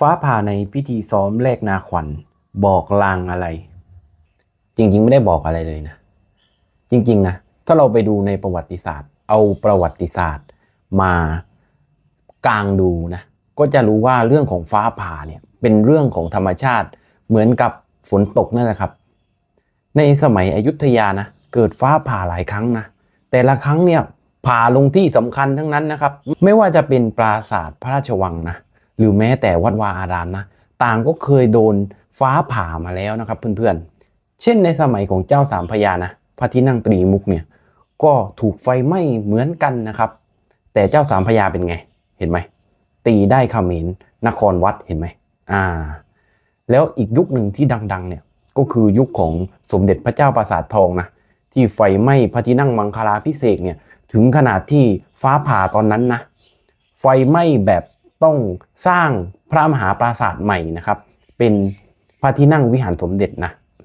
ฟ้าผ่าในพิธีซ้อมแลกนาขวัญบอกลางอะไร จริง ๆ ไม่ได้บอกอะไรเลยนะ จริง ๆ นะ ถ้าเราไปดูในประวัติศาสตร์ เอาประวัติศาสตร์มากลางดูนะ ก็จะรู้ว่าเรื่องของฟ้าผ่าเนี่ยเป็นเรื่องของธรรมชาติเหมือนกับฝนตกนั่นแหละครับ ในสมัยอยุธยานะ เกิดฟ้าผ่าหลายครั้งนะ แต่ละครั้งเนี่ยผ่าลงที่สำคัญทั้งนั้นนะครับ ไม่ว่าจะเป็นปราสาทพระราชวังนะ หรือแม้แต่วัดวาอารามนะต่างก็เคยโดนฟ้าผ่ามาแล้วนะครับเพื่อนๆ เช่นในสมัยของเจ้าสามพระยานะพระที่นั่งตรีมุกเนี่ยก็ถูกไฟไหม้เหมือนกันนะครับ แต่เจ้าสามพระยาเป็นไงเห็นไหมตีได้ขมรนนครวัดเห็นไหมอ่า แล้วอีกยุคหนึ่งที่ดังๆเนี่ยก็คือยุคของสมเด็จพระเจ้าปราสาททองนะที่ไฟไหม้พระที่นั่งมังคลาพิเศษเนี่ยถึงขนาดที่ฟ้าผ่าตอนนั้นนะไฟไหม้แบบ ต้องสร้างพระมหาปราสาทใหม่นะครับ เป็นพระที่นั่งวิหารสมเด็จนะ